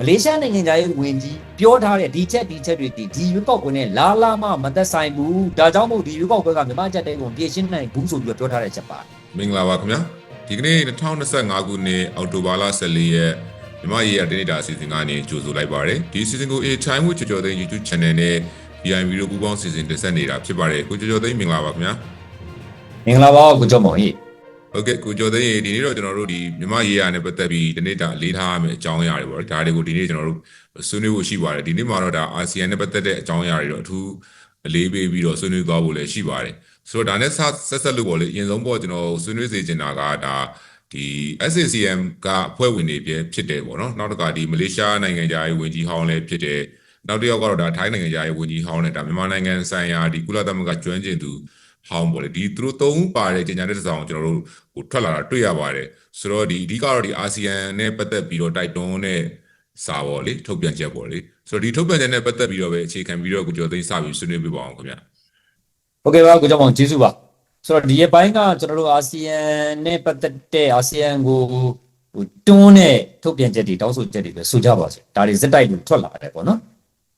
မလေးရှားနိုင်ငံသားရဲ့ဝင်ကြီးပြောထားတဲ့ဒီချက်ဒီချက်တွေဒီဒီရွေးကောက်ပွဲနဲ့လာလာမှမသက်ဆိုင်ဘူးဒါကြောင့်မို့ဒီရွေးကောက်ပွဲကမြန်မာချက်တဲ့ကိုပြင်ရှင်းနိုင်ဘူးဆိုပြီးတော့ပြောထားတဲ့ချက်ပါမင်္ဂလာပါခင်ဗျာဒီကနေ့2025ခုနှစ်အောက်တိုဘာလ14ရက်မြန်မာရေးရတင်းနေတာအစီအစဉ်ကနေကြိုဆိုလိုက်ပါတယ်ဒီအစီအစဉ်ကို A Time with ကြော်ကြော်သိန်း YouTube Channel နဲ့ VIV တို့ပူးပေါင်းစီစဉ်တင်ဆက်နေတာဖြစ်ပါတယ်ကိုကြော်ကြော်သိန်းမင်္ဂလာပါခင်ဗျာမင်္ဂလာပါကိုကျော်မောင်ကြီး ဟုတ်ကဲ့ကိုကျော်သိန်းရေဒီနေ့တော့ကျွန်တော်တို့ဒီမြန်မာရေးရနဲ့ပတ်သက်ပြီးဒီနေ့ဒါလေးထားရမယ့်အကြောင်းအရာတွေပေါ့ဒါတွေကိုဒီနေ့ကျွန်တော်တို့ဆွေးနွေးဖို့ရှိပါတယ်ဒီနေ့မှာတော့ဒါအာဆီယံနဲ့ပတ်သက်တဲ့အကြောင်းအရာတွေတော့အထူးအလေးပေးပြီးတော့ဆွေးနွေးသွားဖို့လည်းရှိပါတယ်ဆိုတော့ဒါနဲ့ဆက်ဆက်ဆက်လို့ပေါ့လေအရင်ဆုံးပေါ့ကျွန်တော်ဆွေးနွေးစေချင်တာကဒါဒီ SACM ကအဖွဲ့ဝင်တွေဖြစ်ဖြစ်တယ်ပေါ့နော်နောက်တစ်ခါဒီမလေးရှားနိုင်ငံသားရေးဝန်ကြီးဟောင်းလည်းဖြစ်တယ်နောက်တစ်ယောက်ကတော့ဒါထိုင်းနိုင်ငံသားရေးဝန်ကြီးဟောင်းနဲ့ဒါမြန်မာနိုင်ငံဆိုင်ရာဒီကုလသမဂ္ဂကျွမ်းကျင်သူ ဟောင်းပေါ့လေဒီသူတို့သုံးပါတဲ့ကြေညာတဲ့တစ်စောင်ကျွန်တော်တို့ဟိုထွက်လာတာတွေ့ရပါတယ်ဆိုတော့ဒီအဓိကတော့ဒီအာဆီယံနဲ့ပတ်သက်ပြီးတော့တိုက်တွန်းတဲ့စာပေါ့လေထုတ်ပြန်ချက်ပေါ့လေဆိုတော့ဒီထုတ်ပြန်ချက်နဲ့ပတ်သက်ပြီးတော့ပဲအခြေခံပြီးတော့ကိုကျော်သိန်းစပြီးဆွေးနွေးပြပါအောင်ခင်ဗျဟုတ်ကဲ့ပါကိုကျော်မောင်ကျေးဇူးပါဆိုတော့ဒီရက်ပိုင်းကကျွန်တော်တို့အာဆီယံနဲ့ပတ်သက်တဲ့အာဆီယံကိုဟိုတွန်းတဲ့ထုတ်ပြန်ချက်တွေတောင်းဆိုချက်တွေပဲဆိုကြပါစေဒါတွေစက်တိုက်လို့ထွက်လာတယ်ပေါ့နော်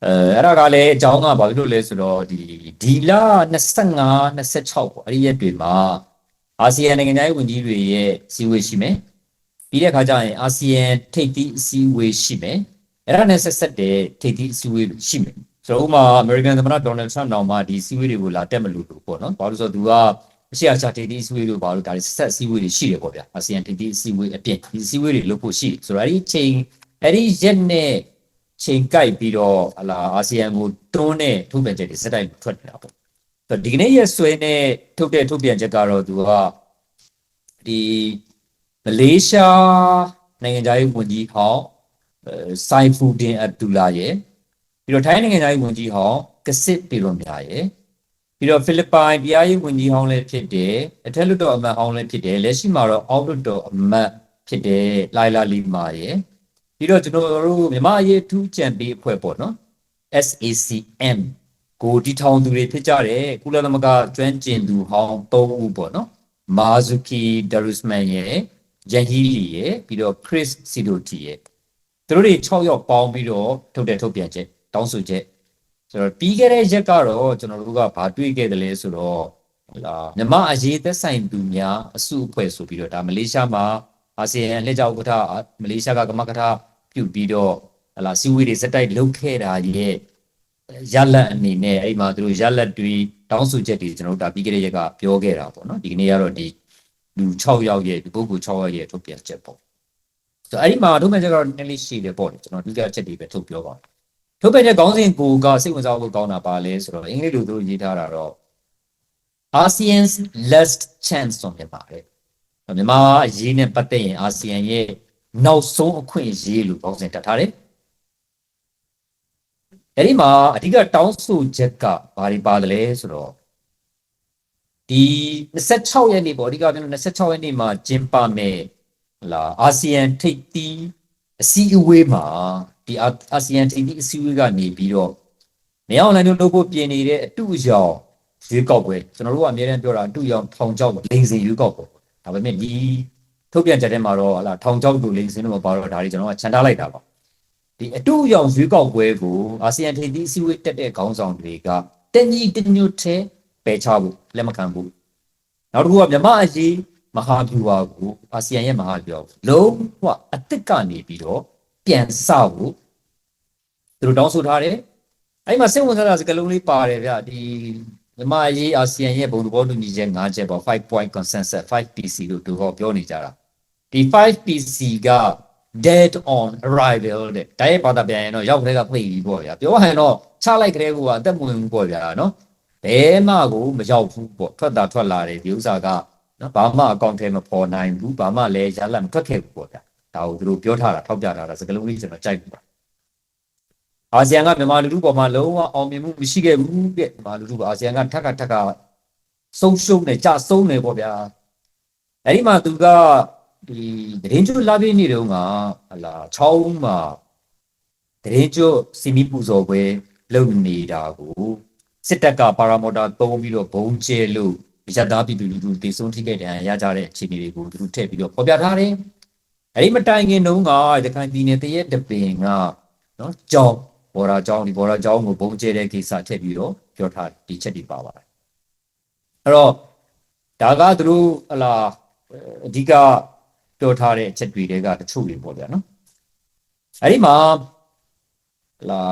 အဲအဲ့ဒါကလည်းအကြောင်းကဘာဖြစ်လို့လဲဆိုတော့ဒီဒီလ25 26ပေါ့အဲ့ဒီရက်တွေမှာအာဆီယံနိုင်ငံသားရေးဝန်ကြီးတွေရဲ့စီဝေးရှိမယ်ပြီးတဲ့အခါကျရင်အာဆီယံထိပ်သီးအစည်းအဝေးရှိမယ်အဲ့ဒါနဲ့ဆက်ဆက်တဲ့ထိပ်သီးအစည်းအဝေးရှိမယ်ဆိုတော့ဥပမာအမေရိကန်သမ္မတဒေါ်နယ်ထရန့်တော်မှဒီအစည်းအဝေးတွေကိုလာတက်မလို့လို့ပေါ့နော်ဘာလို့လဲဆိုတော့သူကအရှိအချာထိပ်သီးအစည်းအဝေးလို့ဘာလို့ဒါတွေဆက်အစည်းအဝေးတွေရှိတယ်ပေါ့ဗျာအာဆီယံထိပ်သီးအစည်းအဝေးအပြင်ဒီအစည်းအဝေးတွေလုပ်ဖို့ရှိတယ်ဆိုတော့အဲ့ဒီချိန်အဲ့ဒီရက်နဲ့ ချိန်ကိုက်ပြီးတော့ဟလာအာဆီယံကိုတွန်းတဲ့ထုတ်ပြန်ချက်တွေစက်တိုက်ထွက်နေတာပေါ့ဆိုတော့ဒီကနေ့ရက်ဆွဲနဲ့ထုတ်တဲ့ထုတ်ပြန်ချက်ကတော့သူကဒီမလေးရှားနိုင်ငံသားရေးဝန်ကြီးဟောင်းအဲဆိုင်ဖူဒင်အဒူလာရဲ့ပြီးတော့ထိုင်းနိုင်ငံသားရေးဝန်ကြီးဟောင်းကစစ်ပီရွန်မြာရဲ့ပြီးတော့ဖိလစ်ပိုင်ပြည်ရေးဝန်ကြီးဟောင်းလည်းဖြစ်တယ်အထက်လွှတ်တော်အမတ်ဟောင်းလည်းဖြစ်တယ်လက်ရှိမှာတော့အောက်လွှတ်တော်အမတ်ဖြစ်တယ်လိုင်လာလီမာရဲ့ ပြီးတော့ကျွန်တော်တို့မြန်မာအရေးထူးကြံပေးအဖွဲ့ပေါ့နော် SACM ကိုတီထောင်သူတွေဖြစ်ကြတယ်ကုလသမဂ္ဂကျွမ်းကျင်သူဟောင်း၃ဦးပေါ့နော်မာဇူကီဒါရုစမန်ရဲ့ယန်ဟီလီရဲ့ပြီးတော့ခရစ်စီဒိုတီရဲ့သူတို့တွေ6ယောက်ပေါင်းပြီးတော့ထုတ်တဲ့ထုတ်ပြန်ချက်တောင်းဆိုချက်ဆိုတော့ပြီးခဲ့တဲ့ရက်ကတော့ကျွန်တော်တို့ကဘာတွေ့ခဲ့တယ်လဲဆိုတော့ဟလာမြမအရေးသက်ဆိုင်သူများအစုအဖွဲ့ဆိုပြီးတော့ဒါမလေးရှားမှာအာဆီယံလက်ကြောက်ဥက္ကဋ္ဌမလေးရှားကကမကဋ္ဌ ပြုတ်ပြီးတော့ဟလာစီဝေးတွေစက်တိုက်လုပ်ခဲ့တာရဲ့ရလက်အနေနဲ့အဲ့မှာသူတို့ရလက်တွေတောင်းဆိုချက်တွေကျွန်တော်တို့ဒါပြီးခဲ့တဲ့ရက်ကပြောခဲ့တာပေါ့နော်ဒီကနေ့ကတော့ဒီလူ6ယောက်ရဲ့ဒီပုဂ္ဂိုလ်6ယောက်ရဲ့ထုတ်ပြန်ချက်ပေါ့ဆိုတော့အဲ့ဒီမှာထုတ်ပြန်ချက်ကတော့နည်းနည်းရှိတယ်ပေါ့ကျွန်တော်ဒီကချက်တွေပဲထုတ်ပြောပါမယ်ထုတ်ပြန်ချက်ခေါင်းစဉ်ကိုကစိတ်ဝင်စားဖို့ကောင်းတာပါလဲဆိုတော့အင်္ဂလိပ်လိုသူတို့ရေးထားတာတော့ ASEAN's last chance ဆိုပြပါတယ်မြန်မာအရေးနဲ့ပတ်သက်ရင်အာဆီယံရဲ့ နောက်ဆုံးအခွင့်အရေးလို့ခေါင်းစဉ်တက်ထားတယ်အဲ့ဒီမှာအဓိကတောင်းဆိုချက်ကဘာတွေပါတယ်လဲဆိုတော့ဒီ26ရက်နေ့ပေါ့အဓိကပြောလို့26ရက်နေ့မှာကျင်းပမယ်ဟလာအာဆီယံထိပ်သီးအစည်းအဝေးမှာဒီအာဆီယံထိပ်သီးအစည်းအဝေးကနေပြီးတော့မရအောင်လည်းလုပ်ဖို့ပြင်နေတဲ့အတူအယောင်ရွေးကောက်ပွဲကျွန်တော်တို့ကအများအားပြောတာအတူအယောင်ထောင်ချောက်လိန်စင်ရွေးကောက်ပွဲဒါပေမဲ့ဒီ ထုတ်ပြန်ချက်ထဲမှာတော့ဟလာထောင်ချောက်တို့လိန်စင်တို့မပါတော့ဒါတွေကျွန်တော်ကခြံထားလိုက်တာပါဒီအတူအယောင်ရွေးကောက်ပွဲကိုအာဆီယံထိပ်သီးအစည်းအဝေးတက်တဲ့ခေါင်းဆောင်တွေကတညီတညွတ်ထဲပယ်ချဖို့လက်မခံဘူးနောက်တစ်ခုကမြမအရေးမဟာဗျူဟာကိုအာဆီယံရဲ့မဟာဗျူဟာကိုလုံးဝအစ်စ်ကနေပြီးတော့ပြန်စဖို့သူတို့တောင်းဆိုထားတယ်အဲ့မှာစိတ်ဝင်စားတာစကလုံးလေးပါတယ်ဗျဒီမြန်မာအရေးအာဆီယံရဲ့ဘုံသဘောတူညီချက်၅ချက်ပေါ့5 point consensus 5PC လို့သူဟောပြောနေကြတာ ဒီ 5PC က dead on arrival တဲ့ဒါရဲ့ဘာသာပြန်ရင်တော့ရောက်တဲ့ကဖိတ်ပြီးပေါ့ဗျာပြောဟန်တော့ချလိုက်တဲ့ကူကအသက်မဝင်ဘူးပေါ့ဗျာနော်ဘဲမှကိုမရောက်ဘူးပေါ့ထွက်တာထွက်လာတယ်ဒီဥစ္စာကနော်ဘာမှအကောင့်ထဲမပေါ်နိုင်ဘူးဘာမှလည်းရလတ်မထွက်ခဲ့ဘူးပေါ့ဗျာဒါကိုသူတို့ပြောထားတာထောက်ပြထားတာစကလုံးလေးကျွန်တော်ကြိုက်ဘူးပါအာဆီယံကမြန်မာလူထုပေါ်မှာလုံးဝအောင်မြင်မှုမရှိခဲ့ဘူးတဲ့မြန်မာလူထုကအာဆီယံကထက်ကထက်ကဆုံးရှုံးနေကြဆုံးနေပေါ့ဗျာအဲ့ဒီမှာသူက ဒီတရင်ကျွလာပြည့်နေတုန်းကဟလာချောင်းမှာတရင်ကျွစီမီပူဇော်ပွဲလုပ်နေတာကိုစစ်တပ်ကပါရာမော်တာသုံးပြီးတော့ဘုံကျဲလို့ရတသားပြည်သူလူထုတေဆုံးထိခဲ့တဲ့ရကြတဲ့အခြေအနေတွေကိုသူတို့ထည့်ပြီးတော့ဖော်ပြထားတယ်အဲ့ဒီမတိုင်ခင်တုန်းကရခိုင်ပြည်နယ်တရက်တပင်ကနော်ကြောင်းဘော်ရာကြောင်းဒီဘော်ရာကြောင်းကိုဘုံကျဲတဲ့ကိစ္စထည့်ပြီးတော့ပြောထားဒီချက်တွေပါပါတယ်အဲ့တော့ဒါကသူတို့ဟလာအဓိက ပြောထားတဲ့အချက်တွေတွေကတချို့တွေပေါ့ဗျာနော်အဲ့ဒီမှာဟလာ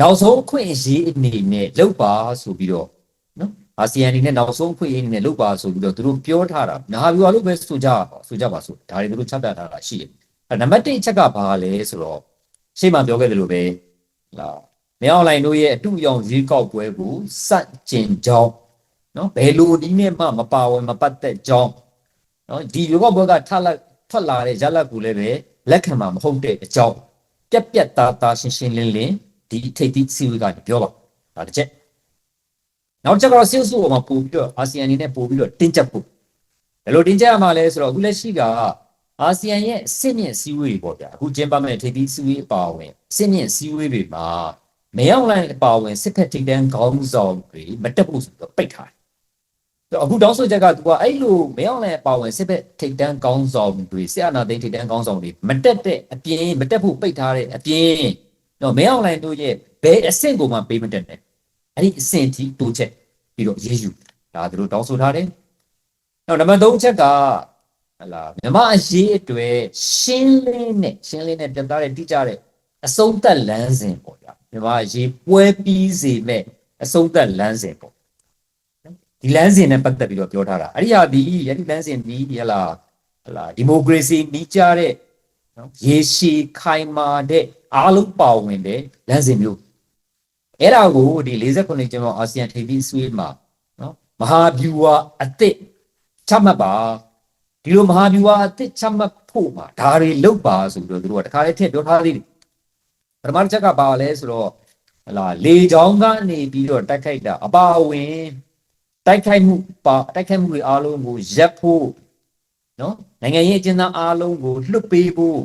နောက်ဆုံးအခွင့်အရေးအနေနဲ့လောက်ပါဆိုပြီးတော့နော်အာဆီယံအနေနဲ့နောက်ဆုံးအခွင့်အရေးအနေနဲ့လောက်ပါဆိုပြီးတော့သူတို့ပြောထားတာမဟာဗျူဟာလို့ပဲဆိုကြပါဆိုကြပါဆိုဒါတွေသူတို့ချပြထားတာရှိတယ်အဲ့နံပါတ်1အချက်ကဘာလဲဆိုတော့ရှေ့မှာပြောခဲ့တယ်လို့ပဲဟလာမြောင်လိုင်းတို့ရဲ့အတူရောင်ဈေးကောက်ပွဲကိုစန့်ကျင်ကြောင်းနော်ဘယ်လိုဒီနဲ့မှမပါဝင်မပတ်သက်ကြောင်း နော်ဒီလောကဘက်ကထလက်ထွက်လာတဲ့ရလက်ကူလည်းပဲလက်ခံမှာမဟုတ်တဲ့အကြောင်းပြက်ပြက်သားသားရှင်းရှင်းလင်းလင်းဒီထိပ်သီးစီဝေးကနေပြောပါဒါတစ်ချက်နောက်တစ်ချက်ကတော့ဆင်းစုပေါ်မှာပို့ပြီးတော့အာဆီယံအနေနဲ့ပို့ပြီးတော့တင်းကျပ်ဖို့ဘယ်လိုတင်းကျပ်ရမှာလဲဆိုတော့အခုလက်ရှိကအာဆီယံရဲ့စစ်မြင့်စည်းဝေးတွေပေါ့ဗျာအခုကျင်းပမဲ့ထိပ်သီးစည်းဝေးအပါအဝင်စစ်မြင့်စည်းဝေးတွေမှာမရောက်လိုက်အပါအဝင်စစ်ဖက်ထိပ်တန်းခေါင်းဆောင်တွေမတက်ဖို့ဆိုတော့ပိတ်ထားတယ် အခုတောင်းဆိုချက်ကသူကအဲ့လိုမရောက်လိုက်အပါအဝင်စစ်ဖက်ထိပ်တန်းခေါင်းဆောင်တွေဆရာနာသိန်းထိပ်တန်းခေါင်းဆောင်တွေမတက်တဲ့အပြင်မတက်ဖို့ပိတ်ထားတဲ့အပြင်တော့မရောက်လိုက်တို့ရဲ့ဘယ်အဆင့်ကိုမှပေးမတက်နဲ့အဲ့ဒီအဆင့်ထိတိုးချက်ပြီးတော့ရေးယူဒါသူတို့တောင်းဆိုထားတယ်နောက်နံပါတ်3ချက်ကဟလာမြမအရေးအတွေ့ရှင်းလင်းနဲ့ရှင်းလင်းနဲ့ပြတ်သားတဲ့တိကျတဲ့အဆုံးသက်လမ်းစဉ်ပေါ့ဗျာမြမအရေးပွဲပြီးစေမဲ့အဆုံးသက်လမ်းစဉ်ပေါ့ ဒီလမ်းစဉ်နဲ့ပတ်သက်ပြီးတော့ပြောထားတာအဲ့ဒီဟာဒီယတိလမ်းစဉ်ဒီဟလာဟလာဒီမိုကရေစီနီးကြတဲ့နော်ရေရှည်ခိုင်မာတဲ့အားလုံးပါဝင်တဲ့လမ်းစဉ်မျိုးအဲ့ဒါကိုဒီ48ကျင်းပေါအာဆီယံထိပ်သီးဆွေးမှာနော်မဟာဗျူဟာအသစ်ချမှတ်ပါဒီလိုမဟာဗျူဟာအသစ်ချမှတ်ဖို့မှာဒါတွေလုပ်ပါဆိုပြီးတော့သူတို့ကတခါလေးထည့်ပြောထားသေးတယ်ပထမတစ်ချက်ကပါလဲဆိုတော့ဟလာလေချောင်းကနေပြီးတော့တိုက်ခိုက်တာအပါအဝင် တိုက်ခိုက်မှုပါတိုက်ခိုက်မှုတွေအားလုံးကိုရပ်ဖို့နော်နိုင်ငံရေးအကျဉ်းသားအားလုံးကိုလွတ်ပေးဖို့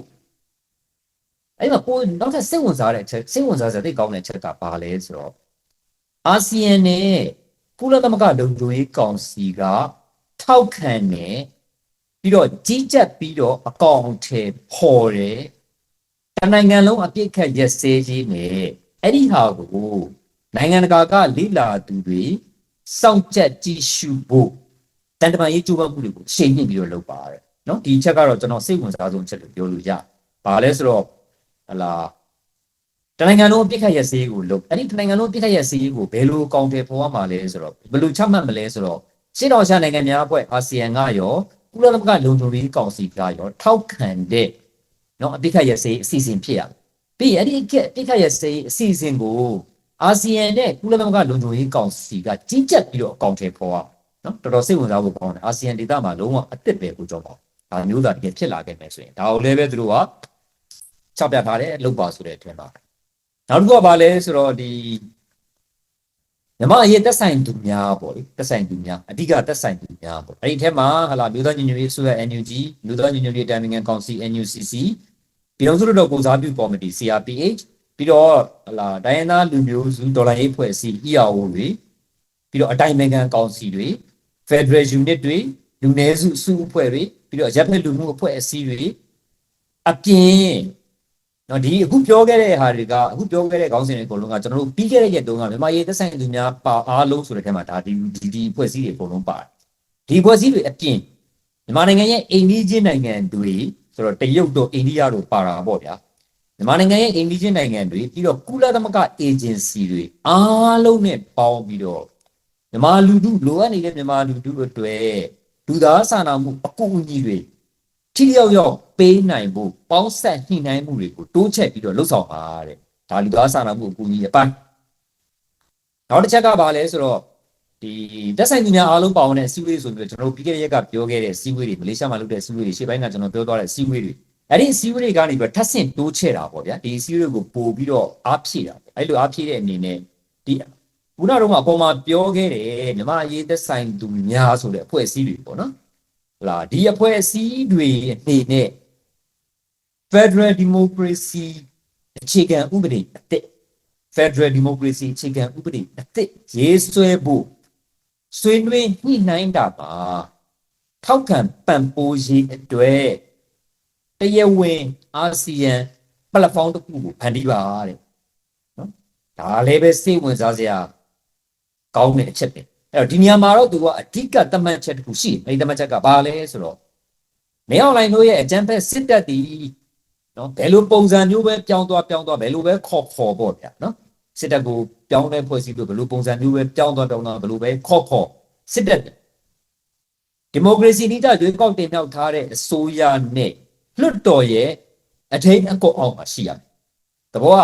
အဲ့မှာပိုနောက်ထပ်စိတ်ဝင်စားတဲ့အချက်စိတ်ဝင်စားစရာတိတ်ကောင်းတဲ့အချက်ကပါလဲဆိုတော့အာဆီယံနဲ့ကုလသမဂ္ဂလုံခြုံရေးကောင်စီကထောက်ခံနေပြီးတော့ကြီးကြပ်ပြီးတော့အကောင့်ထဲပေါ်တယ်တနိုင်ငံလုံးအပြစ်ခတ်ရက်စဲကြီးနဲ့အဲ့ဒီဟာကိုနိုင်ငံတကာကလိလာသူတွေ စောင့်ကြပ်ကြည့်ရှုဖို့တန်တမာရေးကြိုးပမ်းမှုတွေကိုအချိန်မြင့်ပြီးတော့လုပ်ပါတယ်နော်ဒီချက်ကတော့ကျွန်တော်စိတ်ဝင်စားဆုံးအချက်လို့ပြောလို့ရပါလဲဆိုတော့ဟလာတနိုင်ငံလုံးအပြစ်ခတ်ရက်စဲကိုလုပ်အဲ့ဒီတနိုင်ငံလုံးအပြစ်ခတ်ရက်စဲကိုဘယ်လိုအကောင့်ထဲပေါ်ရမှာလဲဆိုတော့ဘယ်လိုချမှတ်မလဲဆိုတော့ရှင်းတော်ရှာနိုင်ငံများအဖွဲ့အာဆီယံကရောကုလသမဂ္ဂလုံခြုံရေးကောင်စီကရောထောက်ခံတဲ့နော်အပြစ်ခတ်ရက်စဲအစီအစဉ်ဖြစ်ရပြီးအဲ့ဒီအပြစ်ခတ်ရက်စဲအစီအစဉ်ကို အာဆီယံနဲ့ကုလသမဂ္ဂလုံခြုံရေးကောင်စီကကြီးကြပ်ပြီးတော့အကောင့်ထဲပေါ်ရနော်တော်တော်စိတ်ဝင်စားဖို့ကောင်းတယ်အာဆီယံဒေသမှာလုံးဝအစ်စ်ပဲကိုကြောက်ပါဒါမျိုးသားတကယ်ဖြစ်လာခဲ့မယ်ဆိုရင်ဒါကိုလည်းပဲသူတို့ကချပြထားတယ်လုပ်ပါဆိုတဲ့အထင်ပါနောက်တစ်ခုကဘာလဲဆိုတော့ဒီမြမအရေးတက်ဆိုင်သူများပေါ့လေတက်ဆိုင်သူများအဓိကတက်ဆိုင်သူများပေါ့အဲ့ဒီထဲမှာဟလာမြို့သားညီညွတ်ရေးဆိုရ NUG မြို့သားညီညွတ်ရေးတိုင်ပင်ခံကောင်စီ NUCC ပြည်တော်စုတော်ကိုစားပြုကော်မတီ CRPH ပြီးတော့ဟလာဒိုင်းယန်သားလူမျိုးစုဒေါ်လာရေးဖွဲ့စည်း EAO တွေပြီးတော့အတိုင်ပင်ခံကောင်စီတွေ Federal Unit တွေလူနည်းစုစုအဖွဲ့တွေပြီးတော့ရပ်ဖက်လူမှုအဖွဲ့အစည်းတွေအပြင်နော်ဒီအခုပြောခဲ့တဲ့ဟာတွေကအခုပြောခဲ့တဲ့ခေါင်းစဉ်တွေအကုန်လုံးကကျွန်တော်တို့ပြီးခဲ့တဲ့ရက်တုန်းကမြန်မာရေးသက်ဆိုင်သူများပါအားလုံးဆိုတဲ့ထဲမှာဒါဒီဒီဒီအဖွဲ့အစည်းတွေအကုန်လုံးပါတယ်ဒီအဖွဲ့အစည်းတွေအပြင်မြန်မာနိုင်ငံရဲ့အိန္ဒိချင်းနိုင်ငံတွေဆိုတော့တရုတ်တို့အိန္ဒိယတို့ပါတာပေါ့ဗျာ မြန်မာနိုင်ငံရဲ့အိန္ဒိချင်းနိုင်ငံတွေပြီးတော့ကုလသမဂ္ဂအေဂျင်စီတွေအားလုံးနဲ့ပေါင်းပြီးတော့မြန်မာလူထုလိုအပ်နေတဲ့မြန်မာလူထုအတွက်လူသားစာနာမှုအကူအညီတွေထိရောက်ရောက်ပေးနိုင်ဖို့ပေါင်းဆက်ညှိနှိုင်းမှုတွေကိုတိုးချက်ပြီးတော့လှုပ်ဆောင်ပါတဲ့ဒါလူသားစာနာမှုအကူအညီအပိုင်းနောက်တစ်ချက်ကဘာလဲဆိုတော့ဒီတက်ဆိုင်သူများအားလုံးပါဝင်တဲ့စီဝေးဆိုပြီးတော့ကျွန်တော်တို့ပြီးခဲ့တဲ့ရက်ကပြောခဲ့တဲ့စီဝေးတွေမလေးရှားမှာလုပ်တဲ့စီဝေးတွေရှေ့ပိုင်းကကျွန်တော်ပြောသွားတဲ့စီဝေးတွေ အဲ့ဒီစီဝေးတွေကနေပြီးတော့ထပ်ဆင့်တိုးချဲ့တာပေါ့ဗျာဒီစီဝေးကိုပို့ပြီးတော့အားဖြည့်တာပေါ့အဲ့လိုအားဖြည့်တဲ့အနေနဲ့ဒီခုနကတော့အပေါ်မှာပြောခဲ့တယ်မြမအရေးသက်ဆိုင်သူများဆိုတဲ့အဖွဲ့အစည်းတွေပေါ့နော်လာဒီအဖွဲ့အစည်းတွေအနေနဲ့ Federal Democracy အခြေခံဥပဒေအသစ် Federal Democracy အခြေခံဥပဒေအသစ်ရေးဆွဲဖို့ဆွေးနွေးညှိနှိုင်းတာပါထောက်ခံပံ့ပိုးရေးအတွက် တရားဝင်အာဆီယံပလက်ဖောင်းတစ်ခုကိုဖန်တီးပါတဲ့နော်ဒါလည်းပဲစိတ်ဝင်စားစရာကောင်းတဲ့အချက်ပဲအဲ့တော့ဒီနေရာမှာတော့သူကအဓိကသတ်မှတ်ချက်တစ်ခုရှိတယ်အဲ့ဒီသတ်မှတ်ချက်ကဘာလဲဆိုတော့နေအောင်လိုင်းတို့ရဲ့အကြံဖက်စစ်တပ်တီနော်ဘယ်လိုပုံစံမျိုးပဲပြောင်းသွားပြောင်းသွားဘယ်လိုပဲခေါ်ခေါ်ပေါ့ဗျာနော်စစ်တပ်ကိုပြောင်းလဲဖွဲ့စည်းလို့ဘယ်လိုပုံစံမျိုးပဲပြောင်းသွားပြောင်းသွားဘယ်လိုပဲခေါ်ခေါ်စစ်တပ်ဒီမိုကရေစီနည်းကျရွေးကောက်တင်မြှောက်ထားတဲ့အစိုးရနဲ့ လွတ်တော်ရဲ့အထိန်အကွအောက်မှာရှိရမယ်။တဘောက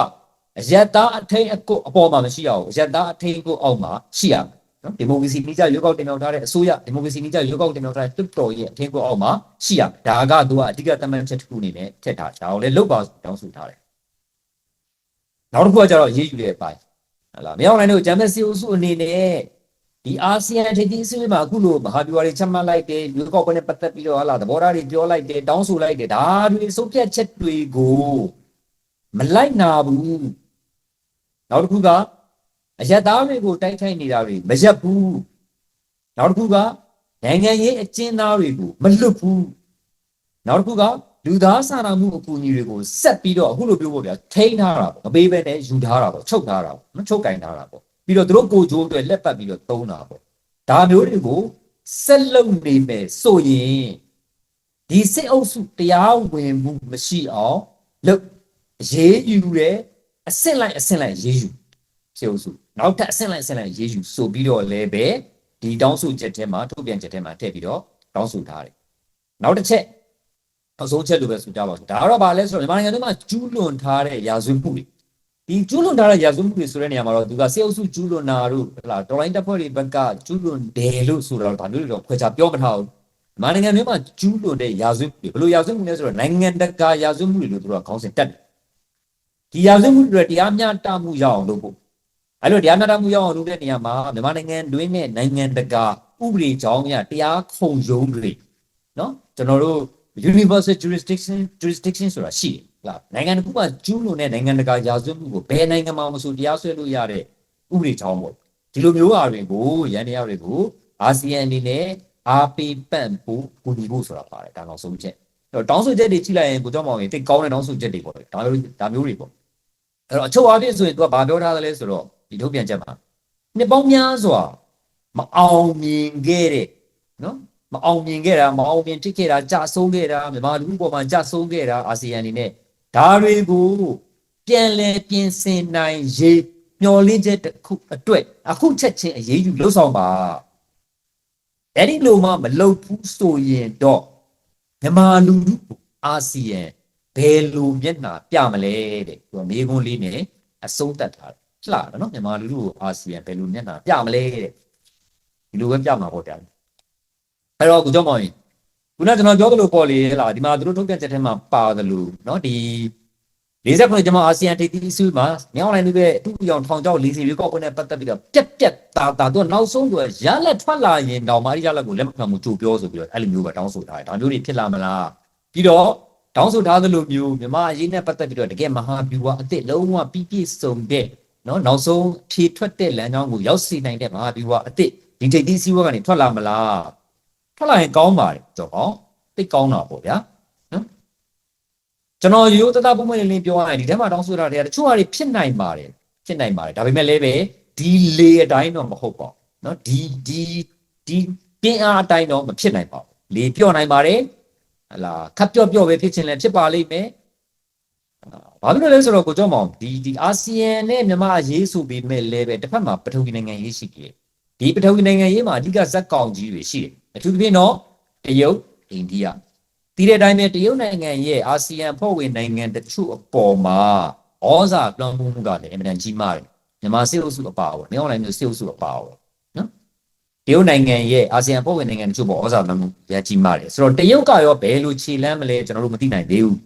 အယက်သားအထိန်အကွအပေါ်မှာမရှိရဘူး။အယက်သားအထိန်အကွအောက်မှာရှိရမယ်နော်။ဒီမိုကရေစီနည်းကျရွေးကောက်တင်မြှောက်ထားတဲ့အစိုးရဒီမိုကရေစီနည်းကျရွေးကောက်တင်မြှောက်ထားတဲ့လွတ်တော်ရဲ့အထိန်အကွအောက်မှာရှိရမယ်။ဒါကသူကအဓိကသတ်မှတ်ချက်တစ်ခုအနေနဲ့ထည့်ထားတာ။ဒါကိုလည်းလုတ်ပါတောင်းဆိုထားတယ်။နောက်တစ်ခုကကျတော့ရေးယူတဲ့အပိုင်းဟလာမြောက်လိုင်းတို့ဂျမ်မက်စီအုပ်စုအနေနဲ့ ဒီအာဆီယံထိပ်သီးအစည်းအဝေးမှာအခုလိုမဟာဗျူဟာတွေချက်မှတ်လိုက်တယ်လူကောက်ပွဲနဲ့ပတ်သက်ပြီးတော့ဟာလာသဘောထားတွေပြောလိုက်တယ်တောင်းဆိုလိုက်တယ်ဒါတွေစုပ်ပြတ်ချက်တွေကိုမလိုက်နာဘူးနောက်တစ်ခုကအယက်သားတွေကိုတိုက်ခိုက်နေတာတွေမရက်ဘူးနောက်တစ်ခုကနိုင်ငံရေးအကျဉ်းသားတွေကိုမလွတ်ဘူးနောက်တစ်ခုကလူသားစာနာမှုအကူအညီတွေကိုဆက်ပြီးတော့အခုလိုပြောဖို့ဗျာထိန်းထားတာပေါ့မပေးဘဲနဲ့ယူထားတာပေါ့ချုပ်ထားတာပေါ့နော်ချုပ်ကင်ထားတာပေါ့ ပြီးတော့သူတို့ကိုယ်ကျိုးအတွက်လက်ပတ်ပြီးတော့သုံးတာပေါ့ဒါမျိုးတွေကိုဆက်လုပ်နေမယ်ဆိုရင်ဒီစစ်အုပ်စုတရားဝင်မှုမရှိအောင်လုပ်ရေးယူတယ်အဆင့်လိုက်အဆင့်လိုက်ရေးယူစစ်အုပ်စုနောက်ထပ်အဆင့်လိုက်အဆင့်လိုက်ရေးယူဆိုပြီးတော့လည်းပဲဒီတောင်းဆိုချက်ထဲမှာထုတ်ပြန်ချက်ထဲမှာထည့်ပြီးတော့တောင်းဆိုထားတယ်နောက်တစ်ချက်အဆုံးချက်လိုပဲဆိုကြပါစို့ဒါကတော့ဗာလဲဆိုတော့မြန်မာနိုင်ငံထဲမှာကျူးလွန်ထားတဲ့ရာဇဝတ်မှုတွေ ဒီကျူးလွန်ထားတဲ့ရာဇဝတ်မှုတွေဆိုတဲ့နေရာမှာတော့သူကစေအုပ်စုကျူးလွန်တာတို့ဟလာတော်လိုင်းတပ်ဖွဲ့တွေဘက်ကကျူးလွန်တယ်လို့ဆိုတော့ဒါမျိုးတွေတော့ခွဲခြားပြောမထားဘူး။မြန်မာနိုင်ငံမျိုးမှာကျူးလွန်တဲ့ရာဇဝတ်မှုတွေဘယ်လိုရာဇဝတ်မှုလဲဆိုတော့နိုင်ငံတကာရာဇဝတ်မှုတွေလို့သူတို့ကခေါင်းစဉ်တက်တယ်။ဒီရာဇဝတ်မှုတွေတရားမျှတမှုရအောင်လုပ်ဖို့အဲလိုတရားမျှတမှုရအောင်လုပ်တဲ့နေရာမှာမြန်မာနိုင်ငံတွင်းနဲ့နိုင်ငံတကာဥပဒေကြောင်းအရတရားခုံရုံးတွေနော်ကျွန်တော်တို့ universal jurisdiction jurisdiction ဆိုတာရှိတယ် လားနိုင်ငံတစ်ခုကကျူးလွန်တဲ့နိုင်ငံတကာရာဇဝတ်မှုကိုဘယ်နိုင်ငံမှမဆိုတရားစွဲလို့ရတဲ့ဥပဒေချောင်းပေါ့ဒီလိုမျိုးအားတွေကိုရန်တရားတွေကိုအာဆီယံအနေနဲ့အားပေးပန့်ဖို့ကူညီဖို့ဆိုတာပါတယ်ဒါတော့ဆုံးဖြတ်အဲ့တော့တောင်းဆိုချက်တွေကြည့်လိုက်ရင်ကိုကြောင့်မောင်ရင်တိတ်ကောင်းတဲ့တောင်းဆိုချက်တွေပေါ့ဒါမျိုးဒါမျိုးတွေပေါ့အဲ့တော့အချုပ်အားဖြင့်ဆိုရင်သူကဘာပြောထားသလဲဆိုတော့ဒီထုတ်ပြန်ချက်မှာနှစ်ပေါင်းများစွာမအောင်မြင်ခဲ့တဲ့နော်မအောင်မြင်ခဲ့တာမအောင်မြင်ဖြစ်ခဲ့တာကြာဆုံးခဲ့တာမြန်မာလူမှုပေါ်မှာကြာဆုံးခဲ့တာအာဆီယံအနေနဲ့ ဒါတွေကိုပြန်လဲပြင်ဆင်နိုင်ရေးမျော်လင့်ချက်တစ်ခုအတွက်အခုချက်ချင်းအရေးယူလှုပ်ဆောင်ပါအဲ့ဒီလိုမှမလုပ်ဘူးဆိုရင်တော့မြန်မာလူလူကိုအာဆီယံဘယ်လိုမျက်နှာပြမလဲတဲ့သူကမေးခွန်းလေးနဲ့အဆုံးသတ်ထားတယ်လှတယ်နော်မြန်မာလူလူကိုအာဆီယံဘယ်လိုမျက်နှာပြမလဲတဲ့ဒီလိုပဲပြမှာပေါ့ဗျာအဲ့တော့ကိုကြောင့်မောင်ရင် ခုနကကျွန်တော်ပြောသလိုပေါ့လေဟလာဒီမှာသူတို့ထုတ်ပြန်ချက်ထဲမှာပါတယ်လို့เนาะဒီ49ကျွန်မအာဆီယံထိပ်သီးအစည်းအဝေးမှာမြောင်းလိုင်းလူပဲအတူအယောင်ထောင်ကျောက်40ရေကောက်ပွဲနဲ့ပတ်သက်ပြီးတော့ပြက်ပြက်တာတာသူကနောက်ဆုံးသူကရလက်ထွက်လာရင်တော့မာရီရလက်ကိုလက်မခံမှုကြိုပြောဆိုပြီးတော့အဲ့လိုမျိုးပဲတောင်းဆိုထားတယ်ဒါမျိုးတွေဖြစ်လာမလားပြီးတော့တောင်းဆိုထားသလိုမျိုးမြမအရေးနဲ့ပတ်သက်ပြီးတော့တကယ်မဟာဗျူဟာအစ်စ်လုံးဝပြည့်ပြည့်စုံတဲ့เนาะနောက်ဆုံးဖြေထွက်တဲ့လမ်းကြောင်းကိုရောက်စီနိုင်တဲ့မဟာဗျူဟာအစ်စ်ဒီထိပ်သီးအစည်းအဝေးကနေထွက်လာမလား ထွက်လာရင်ကောင်းပါတယ်တော့ဟောသိကောင်းတာပေါ့ဗျာနော်ကျွန်တော်ရိုးသားသားပုံမှန်လေးလေးပြောရရင်ဒီထဲမှာတောင်းဆိုတာတွေကတချို့ဟာတွေဖြစ်နိုင်ပါတယ်ဖြစ်နိုင်ပါတယ်ဒါပေမဲ့လည်းပဲဒီလေအတိုင်းတော့မဟုတ်ပါဘူးနော်ဒီဒီဒီပင်အားအတိုင်းတော့မဖြစ်နိုင်ပါဘူးလေပြော့နိုင်ပါတယ်ဟလာခပ်ပြော့ပြော့ပဲဖြစ်ခြင်းလည်းဖြစ်ပါလိမ့်မယ်ဘာဖြစ်လို့လဲဆိုတော့ကိုကြောင့်မောင်ဒီဒီအာဆီယံနဲ့မြန်မာအရေးဆိုပြီးမဲ့လည်းပဲတစ်ဖက်မှာပထဝီနိုင်ငံရေးရှိတယ်ဒီပထဝီနိုင်ငံရေးမှာအဓိကဇက်ကောင်ကြီးတွေရှိတယ် အထူးသဖြင့်တော့တရုတ်အိန္ဒိယဒီတဲ့အတိုင်းပဲတရုတ်နိုင်ငံရဲ့အာဆီယံဖွဲ့ဝင်နိုင်ငံတချို့အပေါ်မှာဩဇာလွှမ်းမိုးမှုကလည်းအင်မတန်ကြီးမားတယ်မြန်မာစစ်အုပ်စုအပါအဝင်မြန်မာနိုင်ငံစစ်အုပ်စုအပါအဝင်နော်တရုတ်နိုင်ငံရဲ့အာဆီယံဖွဲ့ဝင်နိုင်ငံတချို့ပေါ်ဩဇာလွှမ်းမိုးရကြီးမားတယ်ဆိုတော့တရုတ်ကရောဘယ်လိုခြေလှမ်းမလဲကျွန်တော်တို့မသိနိုင်သေးဘူး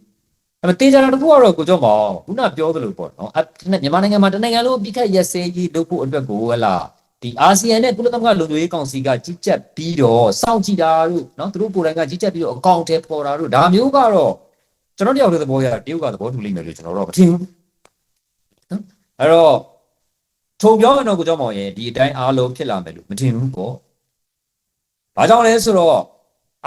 အဲ့တော့တေချာတာတစ်ခုကတော့ကိုကျော်မောင်ခုနပြောသလိုပေါ့နော်အမြန်မာနိုင်ငံမှာတနိုင်ငံလုံးပြိခတ်ရက်စဲကြီးလုပ်ဖို့အတွက်ကိုဟလာ ဒီအာဆီယံနဲ့ကုလသမဂ္ဂလုံခြုံရေးကောင်စီကကြီးကြပ်ပြီးတော့စောင့်ကြည့်တာတို့เนาะသူတို့ကိုယ်တိုင်ကကြီးကြပ်ပြီးတော့အကောင့်ထဲပေါ်တာတို့ဒါမျိုးကတော့ကျွန်တော်တယောက်တည်းသဘောရတရုတ်ကသဘောတူလိမ့်မယ်လို့ကျွန်တော်တော့မထင်ဘူးနော်အဲ့တော့ထုံပြောရင်တော့ကိုကြောင့်မောင်ရဲ့ဒီအတိုင်းအားလုံးဖြစ်လာမယ်လို့မထင်ဘူးပေါ့ဘာကြောင့်လဲဆိုတော့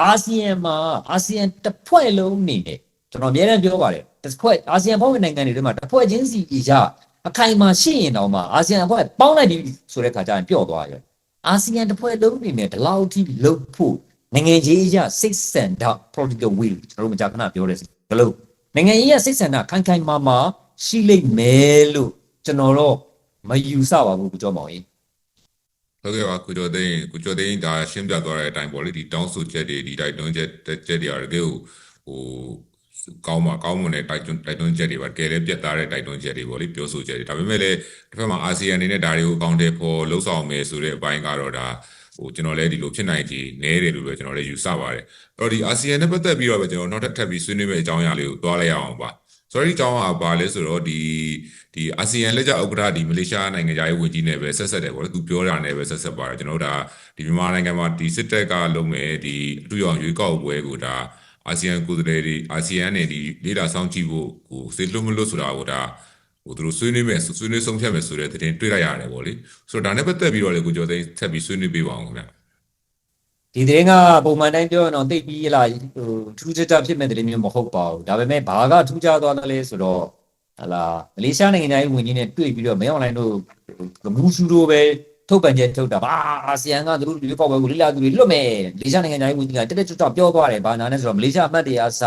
အာဆီယံမှာအာဆီယံတစ်ဖွဲ့လုံးအနေနဲ့ကျွန်တော်အများအားပြောပါတယ်တစ်ဖွဲ့အာဆီယံဘောဝင်နိုင်ငံတွေထဲမှာတစ်ဖွဲ့ချင်းစီအရာ အခိုင်အမာရှိရင်တော့မှအာဆီယံအဖွဲ့ပေါင်းလိုက်ပြီဆိုတဲ့ခါကျရင်ပျော့သွားရယ်အာဆီယံတစ်ဖွဲ့လုံးအနေနဲ့ဒီလောက်ထိလှုပ်ဖို့နိုင်ငံရေးအရစိတ်ဆန္ဒ political will ကျွန်တော်တို့မကြာခဏပြောတဲ့စကားလုံးနိုင်ငံရေးအရစိတ်ဆန္ဒခိုင်ခိုင်မာမာရှိလိမ့်မယ်လို့ကျွန်တော်တော့မယူဆပါဘူးကိုကျော်မောင်ကြီးဟုတ်ကဲ့ပါကုကျော်သိန်းကုကျော်သိန်းဒါရှင်းပြသွားတဲ့အတိုင်းပေါ့လေဒီတောင်းဆိုချက်တွေဒီတိုက်တွန်းချက်ချက်တွေအရတကယ်ဟို ကောင်းမှာကောင်းမွန်တဲ့တိုက်တွန်းတိုက်တွန်းချက်တွေပါတကယ်လည်းပြတ်သားတဲ့တိုက်တွန်းချက်တွေပေါ့လေပြောဆိုချက်တွေဒါပေမဲ့လည်းတစ်ဖက်မှာအာဆီယံအနေနဲ့ဒါတွေကိုကောင်းတဲ့ဖို့လှုပ်ဆောင်မယ်ဆိုတဲ့အပိုင်းကတော့ဒါဟိုကျွန်တော်လည်းဒီလိုဖြစ်နိုင်ခြေနည်းတယ်လို့ပဲကျွန်တော်လည်းယူဆပါတယ်အဲ့တော့ဒီအာဆီယံနဲ့ပတ်သက်ပြီးတော့ပဲကျွန်တော်နောက်ထပ်ထပ်ပြီးဆွေးနွေးမယ့်အကြောင်းအရာလေးကိုသွားလိုက်ရအောင်ပါ sorry အကြောင်းကဘာလဲဆိုတော့ဒီဒီအာဆီယံလက်ကျဥက္ကဋ္ဌဒီမလေးရှားနိုင်ငံသားရေးဝန်ကြီးနဲ့ပဲဆက်ဆက်တယ်ပေါ့လေသူပြောတာနဲ့ပဲဆက်ဆက်ပါတယ်ကျွန်တော်တို့ဒါဒီမြန်မာနိုင်ငံမှာဒီစစ်တပ်ကလုပ်မဲ့ဒီအထူးရောင်ရွေးကောက်ပွဲကိုဒါ အာဆီယံကိုယ်စားလှယ်တွေအာဆီယံနဲ့ဒီလေးလာဆောင်ကြည့်ဖို့ဟိုစေလွတ်မလွတ်ဆိုတာကိုဒါဟိုသူတို့ဆွေးနွေးမယ်ဆွေးနွေးဆုံးဖြတ်မယ်ဆိုတဲ့သတင်းတွေ့လိုက်ရတယ်ပေါ့လေဆိုတော့ဒါနဲ့ပတ်သက်ပြီးတော့လေကိုကျော်သိန်းဆက်ပြီးဆွေးနွေးပေးပါအောင်ခင်ဗျဒီသတင်းကပုံမှန်တိုင်းပြောရင်တော့တိတ်ပြီးလာဟိုထူးခြားခြားဖြစ်မဲ့သတင်းမျိုးမဟုတ်ပါဘူးဒါပေမဲ့ဘာကထူးခြားသွားတယ်လဲဆိုတော့ဟလာမလေးရှားနိုင်ငံသားရေးဝန်ကြီးနဲ့တွေ့ပြီးတော့မဲအွန်လိုင်းတို့ကမူးရှူတို့ပဲ ထုတ်ပန်ချက်ထုတ်တာဘာအာဆီယံကသူတို့ဒီကောက်ပွဲကိုလိလာသူတွေလွတ်မယ်မလေးရှားနိုင်ငံသားရေးဝန်ကြီးကတက်တက်ကြွကြွပြောသွားတယ်ဘာနာနဲ့ဆိုတော့မလေးရှားအမတ်တွေအားစ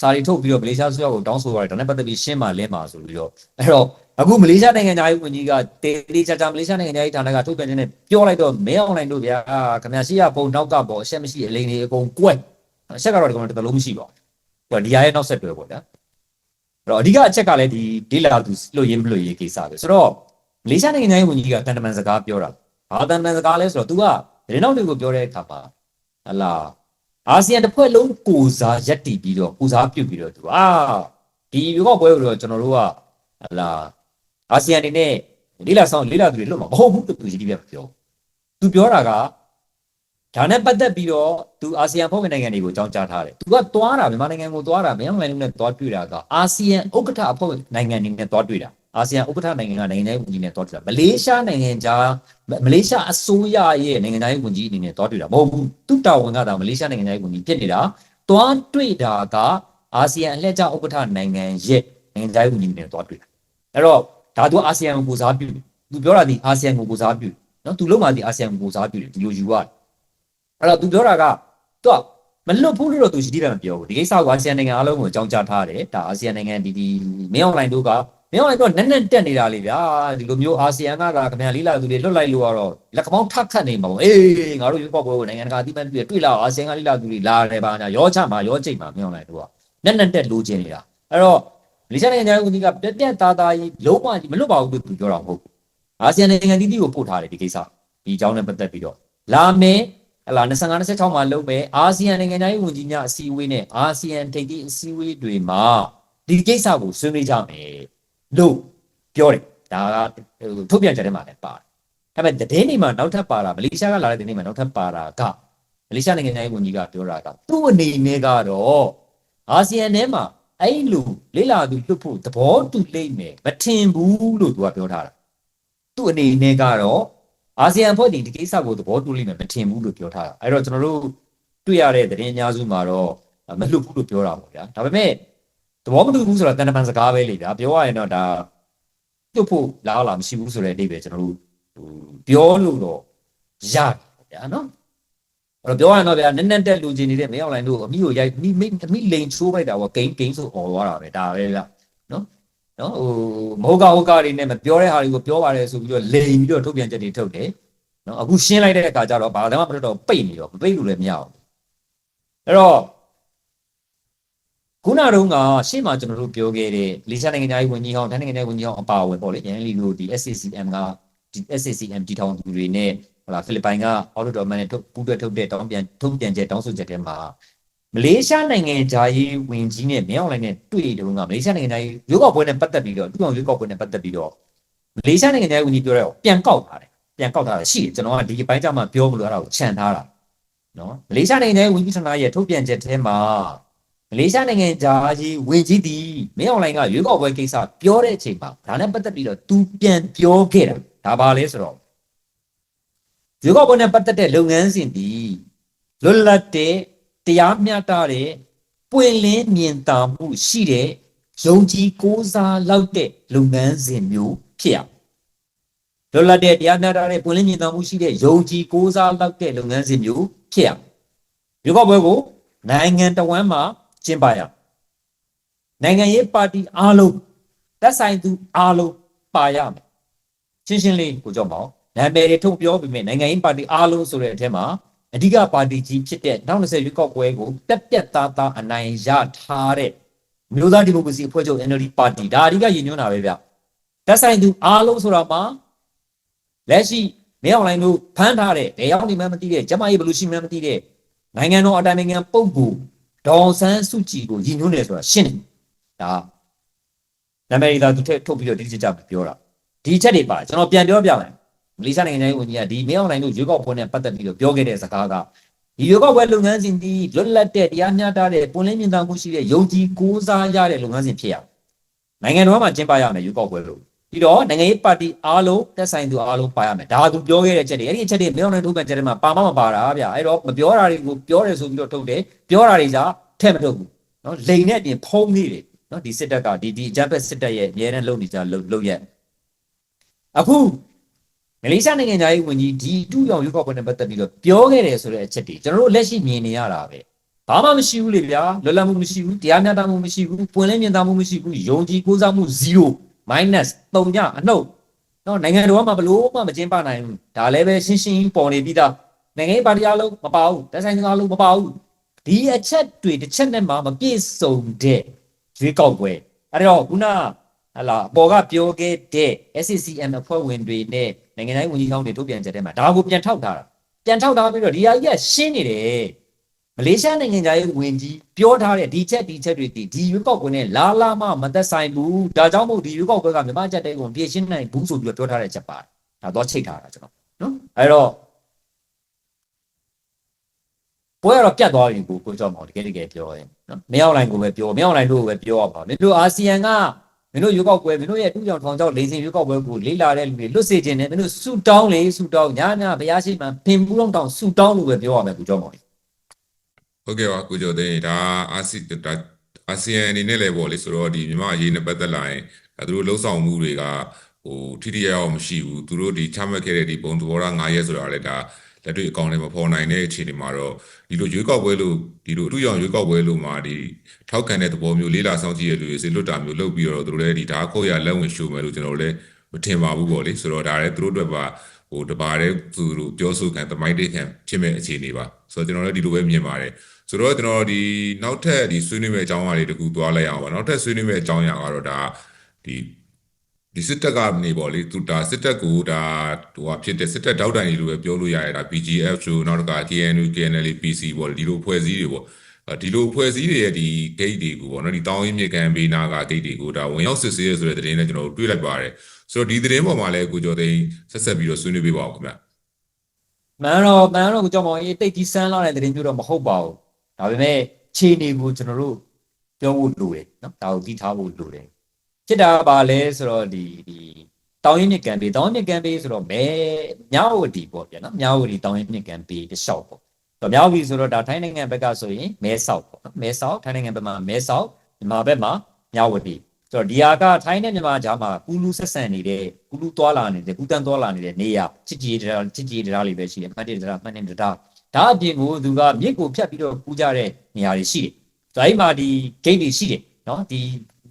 စာရီထုတ်ပြီးတော့မလေးရှားဆိုကိုတောင်းဆိုရတယ်ဒါနဲ့ပတ်သက်ပြီးရှင်းပါလင်းပါဆိုပြီးတော့အဲ့တော့အခုမလေးရှားနိုင်ငံသားရေးဝန်ကြီးကတေးတေးချာချာမလေးရှားနိုင်ငံသားရေးဌာနကထုတ်ပြန်ချက်နဲ့ပြောလိုက်တော့မဲအွန်လိုင်းတို့ဗျာခင်ဗျာရှိရပုံနောက်ကပေါ်အချက်မရှိအလိန်တွေအကုန်ကွက်အချက်ကတော့ဒီကောင်တစ်လုံးမရှိပါဘူးဒီဟာရဲ့နောက်ဆက်တွဲပေါ့ဗျာအဲ့တော့အဓိကအချက်ကလည်းဒီဒေလာသူလွတ်ရေးမလွတ်ရေးကိစ္စပဲဆိုတော့မလေးရှားနိုင်ငံသားရေးဝန်ကြီးကတန်တမန်စကားပြောတာ ဘာတန်တမန်စကားလဲဆိုတော့ तू ကဒီနောက်တွေကိုပြောတဲ့အခါမှာဟလာအာဆီယံတစ်ဖွဲ့လုံးကိုစားရက်တီပြီးတော့ကိုစားပြုတ်ပြီးတော့ तू အာဒီရွေးကောက်ပွဲကိုတော့ကျွန်တော်တို့ကဟလာအာဆီယံအနေနဲ့လေးလာဆောင်လေးလာသူတွေလွတ်မှာမဟုတ်ဘူးလို့သူကြီးပြပြောသူပြောတာကဒါနဲ့ပတ်သက်ပြီးတော့သူအာဆီယံဖွဲ့ဝင်နိုင်ငံတွေကိုအကြောင်းကြားထားတယ်သူကသွားတာမြန်မာနိုင်ငံကိုသွားတာမြန်မာနိုင်ငံနဲ့သွားတွေ့တာကအာဆီယံဥက္ကဋ္ဌအဖွဲ့ဝင်နိုင်ငံတွေနဲ့သွားတွေ့တာ အာဆီယံဥက္ကဋ္ဌနိုင်ငံကနိုင်ငံရေးဝန်ကြီးနဲ့သွားတွေ့တာမလေးရှားနိုင်ငံခြားမလေးရှားအစိုးရရဲ့နိုင်ငံသားရေးဝန်ကြီးအနေနဲ့သွားတွေ့တာမဟုတ်ဘူးသူတာဝန်ကတော့မလေးရှားနိုင်ငံသားရေးဝန်ကြီးဖြစ်နေတာသွားတွေ့တာကအာဆီယံအလှည့်ကျဥက္ကဋ္ဌနိုင်ငံရဲ့နိုင်ငံသားရေးဝန်ကြီးနဲ့သွားတွေ့တာအဲ့တော့ဒါသူအာဆီယံကိုပူစားပြုတယ်သူပြောတာဒီအာဆီယံကိုပူစားပြုတယ်နော်သူလုံးမှဒီအာဆီယံကိုပူစားပြုတယ်ဒီလိုယူရတယ်အဲ့တော့သူပြောတာကသူကမလွတ်ဘူးလို့တော့သူရှိသေးတယ်မပြောဘူးဒီကိစ္စကိုအာဆီယံနိုင်ငံအားလုံးကိုအကြောင်းကြားထားတယ်ဒါအာဆီယံနိုင်ငံဒီဒီမင်းအွန်လိုင်းတို့က မင်းအွန်လိုင်းတို့ကနက်နက်တက်နေတာလေဗျာဒီလိုမျိုးအာဆီယံကကခင်ဗျာလေးလာသူတွေလွတ်လိုက်လို့ကတော့လက်ကောင်းထပ်ခတ်နေမှာပေါ့အေးငါတို့ရွေးကောက်ပွဲကိုနိုင်ငံတကာအသိမှတ်ပြုရတွေ့လာအာဆီယံကလေးလာသူတွေလာတယ်ပါညာရောချမှာရောချိတ်မှာမင်းအွန်လိုင်းတို့ကနက်နက်တက်လိုချင်နေတာအဲ့တော့မလေးရှားနိုင်ငံသားဦးကြီးကပြက်ပြက်သားသားကြီးလုံးဝကြီးမလွတ်ပါဘူးလို့သူပြောတာမဟုတ်ဘူးအာဆီယံနိုင်ငံတီးတီးကိုပို့ထားတယ်ဒီကိစ္စဒီအကြောင်းနဲ့ပတ်သက်ပြီးတော့လာမယ်ဟလာ25 26မှာလုပ်မယ်အာဆီယံနိုင်ငံသားရေးဝန်ကြီးများအစည်းအဝေးနဲ့အာဆီယံထိပ်သီးအစည်းအဝေးတွေမှာဒီကိစ္စကိုဆွေးနွေးကြမယ် လို့ပြောတယ်ဒါကဟိုထုတ်ပြန်ချက်ထဲမှာလည်းပါတယ်ဒါပေမဲ့သတင်းတွေမှာနောက်ထပ်ပါတာမလေးရှားကလာတဲ့သတင်းတွေမှာနောက်ထပ်ပါတာကမလေးရှားနိုင်ငံသားရေးဝန်ကြီးကပြောတာကသူ့အနေနဲ့ကတော့အာဆီယံထဲမှာအဲ့လိုလေးလာသူလွတ်ဖို့သဘောတူလိမ့်မယ်မထင်ဘူးလို့သူကပြောထားတာသူ့အနေနဲ့ကတော့အာဆီယံအဖွဲ့ဒီဒီကိစ္စကိုသဘောတူလိမ့်မယ်မထင်ဘူးလို့ပြောထားတာအဲ့တော့ကျွန်တော်တို့တွေ့ရတဲ့သတင်းအများစုမှာတော့မလွတ်ဘူးလို့ပြောတာပေါ့ဗျာဒါပေမဲ့ သဘောမတူဘူးဆိုတာတန်တမန်စကားပဲလေဗျာပြောရရင်တော့ဒါလွတ်ဖို့လားလားမရှိဘူးဆိုတဲ့အဓိပ္ပာယ်ကျွန်တော်တို့ဟိုပြောလို့တော့ရတယ်ပေါ့ဗျာနော်အဲ့တော့ပြောရရင်တော့ဗျာနက်နက်တက်လူချင်းနေတဲ့မင်းအောင်လိုင်းတို့အမိကိုရိုက်မိမိအမိလိန်ချိုးလိုက်တာပေါ့ဂိမ်းဂိမ်းဆိုអော်သွားတာပဲဒါပဲဗျာနော်နော်ဟိုမဟုတ်ကဟုတ်ကတွေနဲ့မပြောတဲ့ဟာတွေကိုပြောပါတယ်ဆိုပြီးတော့လိန်ပြီးတော့ထုတ်ပြန်ချက်တွေထုတ်တယ်နော်အခုရှင်းလိုက်တဲ့အခါကျတော့ဘာမှမဖြစ်တော့ပိတ်နေတော့မပိတ်လို့လည်းမရအောင်အဲ့တော့ ခုနတုန်းကရှေ့မှာကျွန်တော်တို့ပြောခဲ့တဲ့လီရှာနိုင်ငံသားရေးဝန်ကြီးဟောင်းတိုင်းနိုင်ငံသားရေးဝန်ကြီးဟောင်းအပါအဝင်ပေါ့လေရန်လီတို့ဒီ SCCM ကဒီ SCCM တီထောင်သူတွေနဲ့ဟလာဖိလစ်ပိုင်ကအော်တိုတော်မန်နဲ့ထုတ်ပူးတွဲထုတ်တဲ့တောင်းပြန်ထုတ်ပြန်ချက်တောင်းဆိုချက်ထဲမှာမလေးရှားနိုင်ငံသားရေးဝန်ကြီးနဲ့မြောက်လိုက်နဲ့တွေ့တုန်းကမလေးရှားနိုင်ငံသားရေးရုပ်ောက်ပွဲနဲ့ပတ်သက်ပြီးတော့သူ့အောင်ရုပ်ောက်ပွဲနဲ့ပတ်သက်ပြီးတော့မလေးရှားနိုင်ငံသားရေးဝန်ကြီးပြောတဲ့ပြန်ကောက်ထားတယ်ပြန်ကောက်ထားတာရှိတယ်ကျွန်တော်ကဒီပိုင်းကြမှာပြောမလို့အဲ့ဒါကိုခြံထားတာနော်မလေးရှားနိုင်ငံရဲ့ဝန်ကြီးဌာနရဲ့ထုတ်ပြန်ချက်ထဲမှာ မလေးရှားနိုင်ငံသားကြီးဝန်ကြီးဒီမင်းအွန်လိုင်းကရွေးကောက်ပွဲကိစ္စပြောတဲ့အချိန်မှာဒါနဲ့ပတ်သက်ပြီးတော့ तू ပြန်ပြောခဲ့တာဒါပါလဲဆိုတော့ရွေးကောက်ပွဲနဲ့ပတ်သက်တဲ့လုပ်ငန်းစဉ်ဒီလွတ်လပ်တဲ့တရားမျှတတဲ့ပွင့်လင်းမြင်သာမှုရှိတဲ့ယုံကြည်ကိုးစားလောက်တဲ့လုပ်ငန်းစဉ်မျိုးဖြစ်ရမယ်လွတ်လပ်တဲ့တရားမျှတတဲ့ပွင့်လင်းမြင်သာမှုရှိတဲ့ယုံကြည်ကိုးစားလောက်တဲ့လုပ်ငန်းစဉ်မျိုးဖြစ်ရမယ်ရွေးကောက်ပွဲကိုနိုင်ငံတော်ဝန်မှာ ကျင်းပရမယ်နိုင်ငံရေးပါတီအားလုံးသက်ဆိုင်သူအားလုံးပါရမယ်ရှင်းရှင်းလေးကိုကြောက်ပါဦးနာမည်တွေထုတ်ပြောပြီးမြဲနိုင်ငံရေးပါတီအားလုံးဆိုတဲ့အထက်မှာအဓိကပါတီကြီးဖြစ်တဲ့နောက်20ရွေးကောက်ပွဲကိုတက်ပြက်သားသားအနိုင်ရထားတဲ့မြို့သားဒီမိုကရေစီအဖွဲ့ချုပ် NLD ပါတီဒါအဓိကရည်ညွှန်းတာပဲဗျသက်ဆိုင်သူအားလုံးဆိုတာမှာလက်ရှိမင်းအောင်လိုင်းတို့ဖမ်းထားတဲ့ဘယ်ရောက်နေမှမသိတဲ့ကျမကြီးဘယ်လိုရှိမှမသိတဲ့နိုင်ငံတော်အတိုင်ပင်ခံပုဂ္ဂိုလ် ဒေါအောင်ဆန်းစုကြည်ကိုရည်ညွှန်းတယ်ဆိုတာရှင်းတယ်ဒါနာမည်သာသူထည့်ထုတ်ပြီးတော့တိတိကျကျပြောတာဒီချက်တွေပါကျွန်တော်ပြန်ပြောပြမယ်မလေးရှားနိုင်ငံရေးဝန်ကြီးကဒီမင်းအောင်လိုင်းတို့ရွေးကောက်ပွဲနဲ့ပတ်သက်ပြီးတော့ပြောခဲ့တဲ့စကားကဒီရွေးကောက်ပွဲလုပ်ငန်းစဉ်ဒီလွတ်လပ်တဲ့တရားမျှတတဲ့ပွင့်လင်းမြင်သာမှုရှိတဲ့ယုံကြည်ကိုးစားရတဲ့လုပ်ငန်းစဉ်ဖြစ်ရမယ်နိုင်ငံတော်မှာကျင်းပရမယ်ရွေးကောက်ပွဲလို့ ပြီးတော့နိုင်ငံရေးပါတီအားလုံးတက်ဆိုင်သူအားလုံးပါရမယ်ဒါသူပြောခဲ့တဲ့ချက်တွေအဲ့ဒီအချက်တွေမင်းအောင်လိုင်းထုတ်ပြန်ချက်တွေမှာပါမမပါတာဗျအဲ့တော့မပြောတာတွေကိုပြောတယ်ဆိုပြီးတော့ထုတ်တယ်ပြောတာတွေじゃထည့်မထုတ်ဘူးနော်လိန်နဲ့အပြင်ဖုံးနေတယ်နော်ဒီစစ်တပ်ကဒီဒီအကြမ်းဖက်စစ်တပ်ရဲ့အများနဲ့လုပ်နေကြလုပ်လုပ်ရက်အခုမလေးရှားနိုင်ငံသားရေးဝန်ကြီးဒီတူရောင်ရွေးကောက်ပွဲနဲ့ပတ်သက်ပြီးတော့ပြောခဲ့တယ်ဆိုတဲ့အချက်တွေကျွန်တော်တို့လက်ရှိမြင်နေရတာပဲဘာမှမရှိဘူးလေဗျာလွတ်လပ်မှုမရှိဘူးတရားမျှတမှုမရှိဘူးပွင့်လင်းမြင်သာမှုမရှိဘူးယုံကြည်ကိုးစားမှု0 minus 3ညအနှုတ်နော်နိုင်ငံတော်ကမှဘလို့မှမကျင်းပနိုင်ဘူးဒါလည်းပဲရှင်းရှင်းပေါ်နေပြီးသားနိုင်ငံရေးပါတီအလုံးမပါဘူးတက်ဆိုင်သူအလုံးမပါဘူးဒီအချက်တွေတစ်ချက်နဲ့မှမပြည့်စုံတဲ့ရွေးကောက်ပွဲအဲ့တော့ခုနဟလာအပေါ်ကပြောခဲ့တဲ့ SCCM အဖွဲ့ဝင်တွေနဲ့နိုင်ငံတိုင်းဝန်ကြီးကောင်းတွေထုတ်ပြန်ချက်ထဲမှာဒါကိုပြန်ထောက်ထားတာပြန်ထောက်ထားပြီးတော့ဒီဟာကြီးကရှင်းနေတယ် မလေးရှားနိုင်ငံသားရေးဝန်ကြီးပြောထားတဲ့ဒီချက်ဒီချက်တွေဒီဒီရွေးကောက်ပွဲနဲ့လာလာမှမသက်ဆိုင်ဘူးဒါကြောင့်မို့ဒီရွေးကောက်ပွဲကမြန်မာချက်တဲ့ကိုပြည့်ရှင်းနိုင်ဘူးဆိုပြီးတော့ပြောထားတဲ့ချက်ပါတယ်ဒါတော့ချိတ်ထားတာကျွန်တော်နော်အဲ့တော့ပွဲကတော့ပြတ်သွားပြီကိုကိုကြောက်မောင်တကယ်တကယ်ပြောရင်နော်မင်းအောင်လိုင်းကိုပဲပြောမင်းအောင်လိုင်းတို့ကိုပဲပြောရပါမင်းတို့အာဆီယံကမင်းတို့ရွေးကောက်ပွဲမင်းတို့ရဲ့တူကြောင်ထောင်ချောက်လေစင်ရွေးကောက်ပွဲကိုလေးလာတဲ့လူတွေလွတ်စေခြင်းနဲ့မင်းတို့ဆူတောင်းလေဆူတောင်းညာညာဘုရားရှိခိုးဖင်ပူးလုံးတောင်းဆူတောင်းလို့ပဲပြောရမယ်ကိုကြောက်မောင် ဟုတ်ကဲ့ပါကိုကျော်သိန်းဒါအာဆီဒါအာဆီယံအနေနဲ့လည်းပေါ့လေဆိုတော့ဒီမြန်မာအရေးနဲ့ပတ်သက်လာရင်အဲသူတို့လှုပ်ဆောင်မှုတွေကဟိုထိထိရောက်ရောက်မရှိဘူးသူတို့ဒီချမှတ်ခဲ့တဲ့ဒီပုံသဘောထား9ရက်ဆိုတာလည်းဒါလက်တွေ့အကောင့်ထဲမှာပေါ်နိုင်တဲ့အခြေအနေမှာတော့ဒီလိုရွေးကောက်ပွဲလို့ဒီလိုအထူးရောင်ရွေးကောက်ပွဲလို့မှာဒီထောက်ခံတဲ့သဘောမျိုးလေးလာဆောင်ကြည့်ရလူတွေစေလွတ်တာမျိုးလုပ်ပြီးတော့သူတို့လည်းဒီဓာတ်ခုတ်ရလက်ဝင်ရှုမယ်လို့ကျွန်တော်လည်းမထင်ပါဘူးပေါ့လေဆိုတော့ဒါလည်းသူတို့အတွက်ပါ ဟိုတပါးတဲ့သူတို့ပြောဆိုခံသမိုင်းတိတ်ခံဖြစ်မဲ့အခြေအနေပါဆိုတော့ကျွန်တော်လည်းဒီလိုပဲမြင်ပါတယ်ဆိုတော့ကျွန်တော်ဒီနောက်ထပ်ဒီဆွေးနွေးမယ့်အကြောင်းအရာတွေတခုသွားလိုက်အောင်ပါနောက်ထပ်ဆွေးနွေးမယ့်အကြောင်းအရာကတော့ဒါဒီဒီစစ်တပ်ကနေပေါ့လေသူဒါစစ်တပ်ကိုဒါဟိုဟာဖြစ်တဲ့စစ်တပ်တောက်တိုင်တွေလိုပဲပြောလို့ရရတာ BGF ဆိုနောက်တစ်ခါ KNU KNL PC ပေါ့လေဒီလိုဖွဲ့စည်းတွေပေါ့အဲဒီလိုဖွဲ့စည်းတွေရဲ့ဒီ gate တွေကိုပေါ့နော်ဒီတောင်းရင်းမြေကန်ဘေးနာက gate တွေကိုဒါဝင်ရောက်စစ်ဆေးရဆိုတဲ့သတင်းနဲ့ကျွန်တော်တို့တွေ့လိုက်ပါတယ် ဆိုတော့ဒီသတင်းပေါ်မှာလည်းကိုကျော်သိန်းဆက်ဆက်ပြီးတော့ဆွေးနွေးပေးပါဦးခင်ဗျာမှန်တော့မှန်တော့ကိုကြောက်မောင်အေးတိတ်ကြီးဆန်းလာတဲ့သတင်းမျိုးတော့မဟုတ်ပါဘူးဒါပေမဲ့ခြေနေကိုကျွန်တော်တို့ပြောဖို့လိုတယ်နော်ဒါကိုသိထားဖို့လိုတယ်ဖြစ်တာပါလဲဆိုတော့ဒီဒီတောင်းရင်မြစ်ကံပေးတောင်းရင်မြစ်ကံပေးဆိုတော့မဲမြောက်ဝတီပေါ့ဗျာနော်မြောက်ဝတီတောင်းရင်မြစ်ကံပေးတစ်လျှောက်ပေါ့တော့မြောက်ဝတီဆိုတော့ဒါထိုင်းနိုင်ငံဘက်ကဆိုရင်မဲဆောက်ပေါ့နော်မဲဆောက်ထိုင်းနိုင်ငံဘက်မှာမဲဆောက်မြန်မာဘက်မှာမြောက်ဝတီ ဆိုတော့ဒီဟာကထိုင်းနဲ့မြန်မာကြားမှာကူလူဆက်ဆံနေတဲ့ကူလူသွားလာနေတဲ့ကူတန်းသွားလာနေတဲ့နေရချစ်ကြည်တရားချစ်ကြည်တရားလေးပဲရှိတယ်မှတ်တယ်တရားမှတ်တယ်တရားဒါအပြင်ကိုသူကမြစ်ကိုဖြတ်ပြီးတော့ကူးကြတဲ့နေရာတွေရှိတယ်။ဒါအိမ်မှာဒီ gate တွေရှိတယ်နော်ဒီ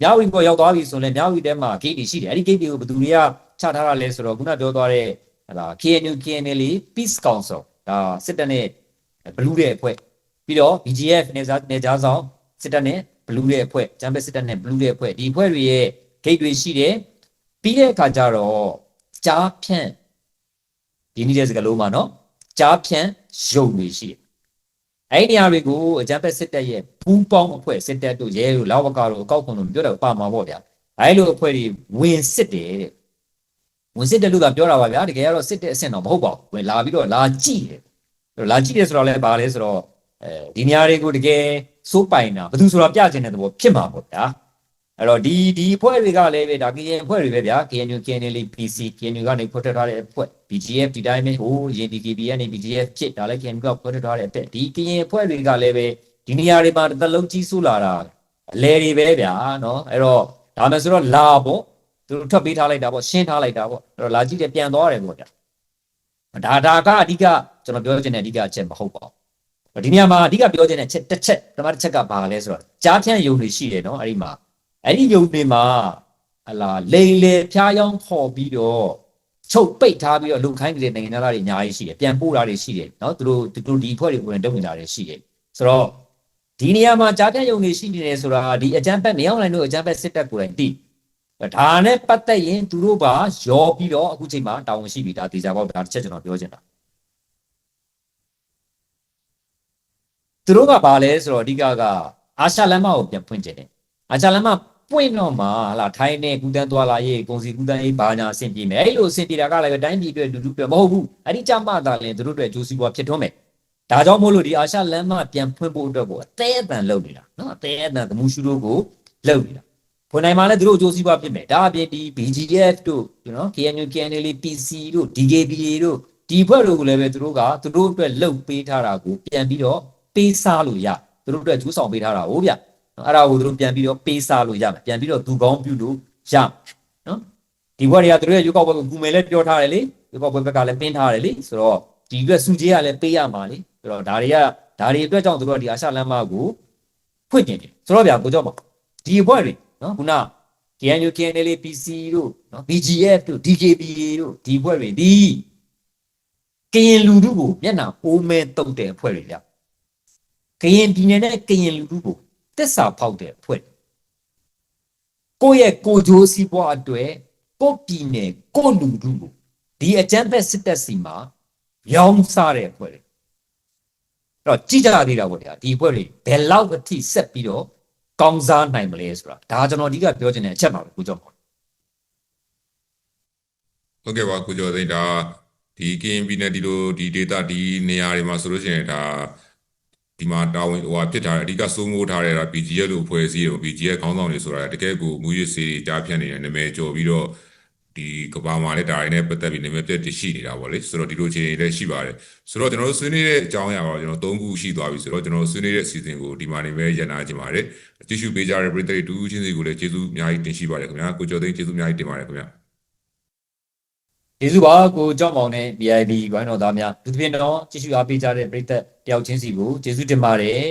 မြောက်ဝီပေါ်ရောက်သွားပြီဆိုရင်မြောက်ဝီထဲမှာ gate တွေရှိတယ်။အဲ့ဒီ gate တွေကိုဘယ်သူတွေကချထားတာလဲဆိုတော့ခုနပြောသွားတဲ့ဟလာ KNU KNL Peace Council ဒါစစ်တပ်နဲ့ဘလူးတဲ့အဖွဲ့ပြီးတော့ BGF နေစားနေကြားဆောင်စစ်တပ်နဲ့ ဘလူးတဲ့အဖွဲ့ဂျမ်ဘက်စစ်တပ်နဲ့ဘလူးတဲ့အဖွဲ့ဒီအဖွဲ့တွေရဲ့ gate တွေရှိတယ်ပြီးတဲ့အခါကျတော့ကြားဖြန့်ဒီနည်းတဲ့စကားလုံးမှာနော်ကြားဖြန့်ရုံတွေရှိတယ်။အဲ့ဒီနေရာတွေကိုအကြံဖက်စစ်တပ်ရဲ့ပူးပေါင်းအဖွဲ့စစ်တပ်တို့ရဲတို့လောက်ဝကတို့အကောက်ခွန်တို့ပြောတာပါမှာပေါ့ဗျာ။အဲ့လိုအဖွဲ့တွေဝင်စစ်တယ်တဲ့။ဝင်စစ်တယ်လို့သာပြောတာပါဗျာ။တကယ်ကတော့စစ်တဲ့အဆင့်တော့မဟုတ်ပါဘူး။ဝင်လာပြီးတော့လာကြည့်တယ်။အဲ့တော့လာကြည့်တယ်ဆိုတော့လည်းဘာလဲဆိုတော့ အဲဒီနေရာတွေကိုတကယ်စိုးပိုင်တာဘယ်သူဆိုတာပြချင်တဲ့သဘောဖြစ်မှာပေါ့ဗျာ။အဲ့တော့ဒီဒီအဖွဲ့တွေကလည်းပဲဒါ KN အဖွဲ့တွေပဲဗျာ KNU KNL PC KNU ကနေဖွဲ့ထွက်ထားတဲ့အဖွဲ့ BGF ဒီတိုင်းပဲဟိုရင် DKB ကနေ BGF ဖြစ်ဒါလည်း KNU ကဖွဲ့ထွက်ထားတဲ့အတက်ဒီ KN အဖွဲ့တွေကလည်းပဲဒီနေရာတွေမှာတစ်သက်လုံးကြီးစိုးလာတာအလဲတွေပဲဗျာနော်အဲ့တော့ဒါမှဆိုတော့လာပေါ့သူတို့ထွက်ပေးထားလိုက်တာပေါ့ရှင်းထားလိုက်တာပေါ့အဲ့တော့လာကြည့်တယ်ပြန်သွားတယ်ပေါ့ဗျာဒါဒါကအဓိကကျွန်တော်ပြောချင်တဲ့အဓိကအချက်မဟုတ်ပါဘူး ဒီနေရာမှာအဓိကပြောချင်တဲ့ချက်တစ်ချက်ပထမတစ်ချက်ကဘာလဲဆိုတော့ကြားဖြန့်ယုံတွေရှိတယ်နော်အဲ့ဒီမှာအဲ့ဒီယုံတွေမှာဟလာလိန်လေဖျားယောင်းခေါ်ပြီးတော့ချုပ်ပိတ်ထားပြီးတော့လူခိုင်းနေတဲ့နိုင်ငံသားတွေအများကြီးရှိတယ်ပြန်ပို့တာတွေရှိတယ်နော်သူတို့သူတို့ဒီအဖွဲ့တွေကိုဝင်တုံနေတာတွေရှိတယ်ဆိုတော့ဒီနေရာမှာကြားဖြန့်ယုံတွေရှိနေတယ်ဆိုတာဒီအကြမ်းဖက်မရောက်နိုင်လို့အကြမ်းဖက်စစ်တပ်ကိုယ်တိုင်တည်ဒါနဲ့ပတ်သက်ရင်သူတို့ပါရောပြီးတော့အခုချိန်မှာတာဝန်ရှိပြီဒါတေချာပေါက်ဒါတစ်ချက်ကျွန်တော်ပြောချင်တာ သူတို့ကဘာလဲဆိုတော့အဓိကကအာရှလမ်းမကိုပြန်ဖွင့်ကျင်တယ်အာရှလမ်းမပွင့်တော့မှဟာလာထိုင်းနဲ့ကုတန်းသွားလာရေးကုန်စီကုတန်းရေးဘာညာအဆင်ပြေမယ်အဲ့လိုအဆင်ပြေတာကလည်းပဲတိုင်းပြည်အတွက်လူလူအတွက်မဟုတ်ဘူးအဲ့ဒီကြမှသာလင်သူတို့အတွက်ဂျိုးစီပွားဖြစ်ထွန်းမယ်ဒါကြောင့်မို့လို့ဒီအာရှလမ်းမပြန်ဖွင့်ဖို့အတွက်ကိုအသေးအတန်လုပ်နေတာနော်အသေးအတန်သမှုရှုတို့ကိုလုပ်နေတာဖွင့်နိုင်မှလည်းသူတို့ဂျိုးစီပွားဖြစ်မယ်ဒါအပြင်ဒီ BGF တို့နော် KNU KNL PC တို့ DKBA တို့ဒီဘက်တို့ကိုလည်းပဲသူတို့ကသူတို့အတွက်လှုပ်ပေးထားတာကိုပြန်ပြီးတော့ ပေးစားလို့ရသူတို့အတွက်ကျူးဆောင်ပေးထားတာဟုတ်ဗျအဲ့ဒါကိုသူတို့ပြန်ပြီးတော့ပေးစားလို့ရမယ်ပြန်ပြီးတော့သူကောင်းပြုလို့ရနော်ဒီဘက်တွေကသူတို့ရဲ့ရွေးကောက်ပွဲကိုကူမယ်လည်းပြောထားတယ်လေရွေးကောက်ပွဲဘက်ကလည်းပင်းထားတယ်လေဆိုတော့ဒီအတွက်စုကြီးကလည်းပေးရမှာလေဆိုတော့ဒါတွေကဒါတွေအတွက်ကြောင့်သူတို့ကဒီအာရှလမ်းမကိုဖွင့်ကျင်တယ်ဆိုတော့ဗျာကိုကြောက်ပါဒီဘက်တွေနော်ခုန KNU KNL PC တို့နော် BGF တို့ DKBA တို့ဒီဘက်တွေဒီကရင်လူထုကိုမျက်နှာအိုးမဲတုတ်တဲ့အဖွဲ့တွေဗျ ကရင်ပြည်နယ်နဲ့ကရင်လူထုကိုတစ္ဆာဖောက်တဲ့အဖွဲ့ကိုယ့်ရဲ့ကိုယ်ကြိုးစည်းပွားအတွက်ကိုယ့်ပြည်နယ်ကိုယ့်လူထုကိုဒီအကြမ်းဖက်စစ်တပ်စီမှာရောင်းစားတဲ့အဖွဲ့တွေအဲ့တော့ကြည့်ကြသေးတာပေါ့ဗျာဒီအဖွဲ့တွေဘယ်လောက်အထိဆက်ပြီးတော့ကောင်းစားနိုင်မလဲဆိုတာဒါကျွန်တော်အဓိကပြောချင်တဲ့အချက်ပါပဲကိုကျော်ပါဟုတ်ကဲ့ပါကိုကျော်သိန်းဒါဒီ KNB နဲ့ဒီလိုဒီ data ဒီနေရာတွေမှာဆိုလို့ရှိရင်ဒါ ဒီမှာတာဝန်ဟိုဟာဖြစ်ထားတယ်အဓိကစိုးမိုးထားတဲ့ဒါ BGF လို့ဖွဲ့စည်းတယ် BGF ခေါင်းဆောင်တွေဆိုတာတကယ်ကိုမူရစ်စေးတွေကြားဖြတ်နေတယ်နာမည်ကျော်ပြီးတော့ဒီကဘာမှာလည်းဒါတွေနဲ့ပတ်သက်ပြီးနာမည်ပြတ်တရှိနေတာပေါ့လေဆိုတော့ဒီလိုအခြေအနေလည်းရှိပါတယ်ဆိုတော့ကျွန်တော်တို့ဆွေးနွေးတဲ့အကြောင်းအရာကတော့ကျွန်တော်၃ခုရှိသွားပြီဆိုတော့ကျွန်တော်ဆွေးနွေးတဲ့အစီအစဉ်ကိုဒီမှာနေပဲရန်နာကြပါပါတယ်ကြည့်ရှုပေးကြတဲ့ပရိသတ်တွေတူချင်းစီကိုလည်းကျေးဇူးအများကြီးတင်ရှိပါတယ်ခင်ဗျာကိုကျော်သိန်းကျေးဇူးအများကြီးတင်ပါတယ်ခင်ဗျာ ကျေးဇူးပါကိုကြောက်မောင်နဲ့ VIP ဂိုင်းတော်သားများသူသဖြင့်တော့ကြည့်ရှုအားပေးကြတဲ့ပရိသတ်တယောက်ချင်းစီကိုကျေးဇူးတင်ပါတယ်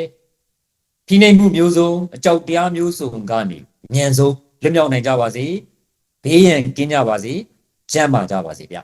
ဖိနှိပ်မှုမျိုးစုံအကြောက်တရားမျိုးစုံကနေအမြန်ဆုံးလွတ်မြောက်နိုင်ကြပါစေဘေးရန်ကင်းကြပါစေကျန်းမာကြပါစေဗျ